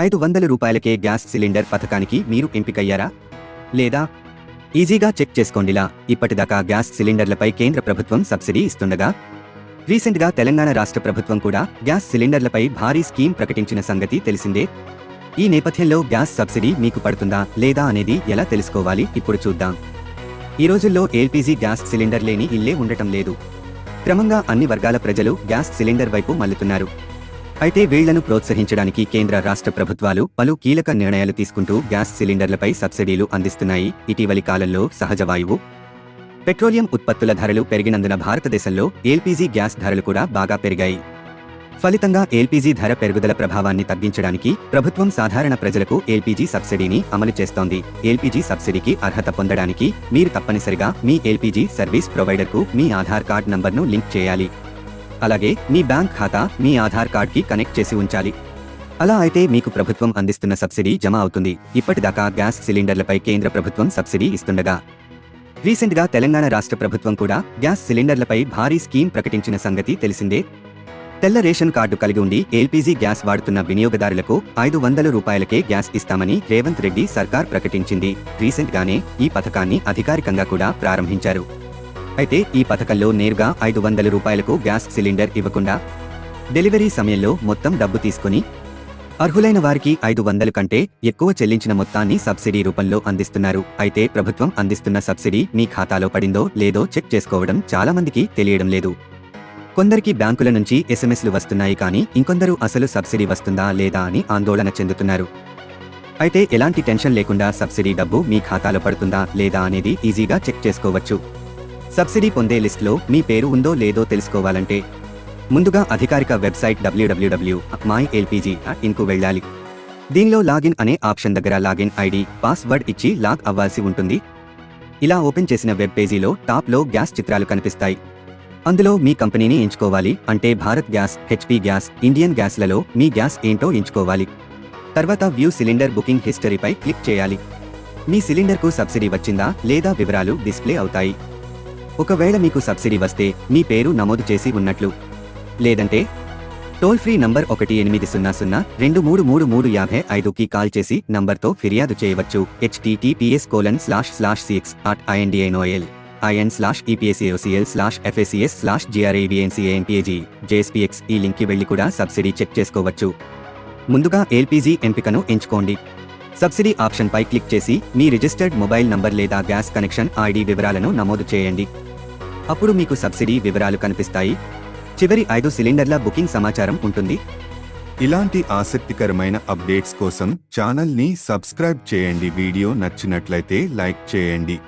ఐదు వందల రూపాయలకే గ్యాస్ సిలిండర్ పథకానికి మీరు ఎంపికయ్యారా? లేదా ఈజీగా చెక్ చేసుకోండిలా ఇప్పటిదాకా గ్యాస్ సిలిండర్లపై కేంద్ర ప్రభుత్వం సబ్సిడీ ఇస్తుండగా? రీసెంట్గా తెలంగాణ రాష్ట్ర ప్రభుత్వం కూడా గ్యాస్ సిలిండర్లపై భారీ స్కీమ్ ప్రకటించిన సంగతి తెలిసిందే. ఈ నేపథ్యంలో గ్యాస్ సబ్సిడీ మీకు పడుతుందా లేదా అనేది ఎలా తెలుసుకోవాలి ఇప్పుడు చూద్దాం. ఈ రోజుల్లో ఎల్పీజీ గ్యాస్ సిలిండర్ లేని ఇల్లే ఉండటం లేదు. క్రమంగా అన్ని వర్గాల ప్రజలు గ్యాస్ సిలిండర్ వైపు మల్లుతున్నారు అయితే వీళ్ళను ప్రోత్సహించడానికి కేంద్ర రాష్ట్ర ప్రభుత్వాలు పలు కీలక నిర్ణయాలు తీసుకుంటూ గ్యాస్ సిలిండర్లపై సబ్సిడీలు అందిస్తున్నాయి. ఇటీవలి కాలంలో సహజ వాయువు పెట్రోలియం ఉత్పత్తుల ధరలు పెరిగినందున భారతదేశంలో ఎల్పీజీ గ్యాస్ ధరలు కూడా బాగా పెరిగాయి. ఫలితంగా ఎల్పీజీ ధర పెరుగుదల ప్రభావాన్ని తగ్గించడానికి ప్రభుత్వం సాధారణ ప్రజలకు ఎల్పీజీ సబ్సిడీని అమలు చేస్తోంది. ఎల్పీజీ సబ్సిడీకి అర్హత పొందడానికి మీరు తప్పనిసరిగా మీ ఎల్పీజీ సర్వీస్ ప్రొవైడర్కు మీ ఆధార్ కార్డ్ నంబర్ను లింక్ చేయాలి. అలాగే మీ బ్యాంక్ ఖాతా మీ ఆధార్ కార్డ్కి కనెక్ట్ చేసి ఉంచాలి. అలా అయితే మీకు ప్రభుత్వం అందిస్తున్న సబ్సిడీ జమ అవుతుంది. ఇప్పటిదాకా గ్యాస్ సిలిండర్లపై కేంద్ర ప్రభుత్వం సబ్సిడీ ఇస్తుండగా. రీసెంట్గా తెలంగాణ రాష్ట్ర ప్రభుత్వం కూడా గ్యాస్ సిలిండర్లపై భారీ స్కీమ్ ప్రకటించిన సంగతి తెలిసిందే. తెల్ల రేషన్ కార్డు కలిగి ఉండి ఎల్పీజీ గ్యాస్ వాడుతున్న వినియోగదారులకు ఐదు వందల రూపాయలకే గ్యాస్ ఇస్తామని రేవంత్ రెడ్డి సర్కార్ ప్రకటించింది. రీసెంట్గానే ఈ పథకాన్ని అధికారికంగా కూడా ప్రారంభించారు. అయితే ఈ పథకంలో నేరుగా ఐదు వందల రూపాయలకు గ్యాస్ సిలిండర్ ఇవ్వకుండా డెలివరీ సమయంలో మొత్తం డబ్బు తీసుకుని అర్హులైన వారికి ఐదు వందల కంటే ఎక్కువ చెల్లించిన మొత్తాన్ని సబ్సిడీ రూపంలో అందిస్తున్నారు. అయితే ప్రభుత్వం అందిస్తున్న సబ్సిడీ మీ ఖాతాలో పడిందో లేదో చెక్ చేసుకోవడం చాలామందికి తెలియడం లేదు. కొందరికి బ్యాంకుల నుంచి ఎస్ఎంఎస్లు వస్తున్నాయి కానీ ఇంకొందరు అసలు సబ్సిడీ వస్తుందా లేదా అని ఆందోళన చెందుతున్నారు. అయితే ఎలాంటి టెన్షన్ లేకుండా సబ్సిడీ డబ్బు మీ ఖాతాలో పడుతుందా లేదా అనేది ఈజీగా చెక్ చేసుకోవచ్చు. సబ్సిడీ పొందే లిస్టులో మీ పేరు ఉందో లేదో తెలుసుకోవాలంటే ముందుగా అధికారిక వెబ్సైట్ డబ్ల్యూడబ్ల్యూడబ్ల్యూ మై ఎల్పీజీ ఇన్కు వెళ్ళాలి. దీనిలో లాగిన్ అనే ఆప్షన్ దగ్గర లాగిన్ ఐడి పాస్వర్డ్ ఇచ్చి లాగ్ అవ్వాల్సి ఉంటుంది. ఇలా ఓపెన్ చేసిన వెబ్ పేజీలో టాప్లో గ్యాస్ చిత్రాలు కనిపిస్తాయి. అందులో మీ కంపెనీని ఎంచుకోవాలి అంటే Bharat gas HP gas Indian గ్యాస్లలో మీ గ్యాస్ ఏంటో ఎంచుకోవాలి. తర్వాత వ్యూ సిలిండర్ బుకింగ్ హిస్టరీపై క్లిక్ చేయాలి. మీ సిలిండర్కు సబ్సిడీ వచ్చిందా లేదా వివరాలు డిస్ప్లే అవుతాయి. ఒకవేళ మీకు సబ్సిడీ వస్తే మీ పేరు నమోదు చేసి ఉన్నట్లు. లేదంటే టోల్ ఫ్రీ నంబర్ ఒకటి ఎనిమిది సున్నా సున్నా రెండు మూడు మూడు మూడు యాభై ఐదుకి కాల్ చేసి నంబర్తో ఫిర్యాదు చేయవచ్చు. HTTPS colon slash slash six at indianoil IN slash EPSAOCL slash FSCS slash GRAVNCANPAG JSPX ఈ లింక్కి వెళ్ళి కూడా సబ్సిడీ చెక్ చేసుకోవచ్చు. ముందుగా ఎల్పీజీ ఎంపికను ఎంచుకోండి. సబ్సిడీ ఆప్షన్పై క్లిక్ చేసి మీ రిజిస్టర్డ్ మొబైల్ నంబర్ లేదా గ్యాస్ కనెక్షన్ ఐడి వివరాలను నమోదు చేయండి. అప్పుడు మీకు సబ్సిడీ వివరాలు కనిపిస్తాయి. చివరి ఐదు సిలిండర్ల బుకింగ్ సమాచారం ఉంటుంది. ఇలాంటి ఆసక్తికరమైన అప్డేట్స్ కోసం ఛానల్ని సబ్స్క్రైబ్ చేయండి. వీడియో నచ్చినట్లయితే లైక్ చేయండి.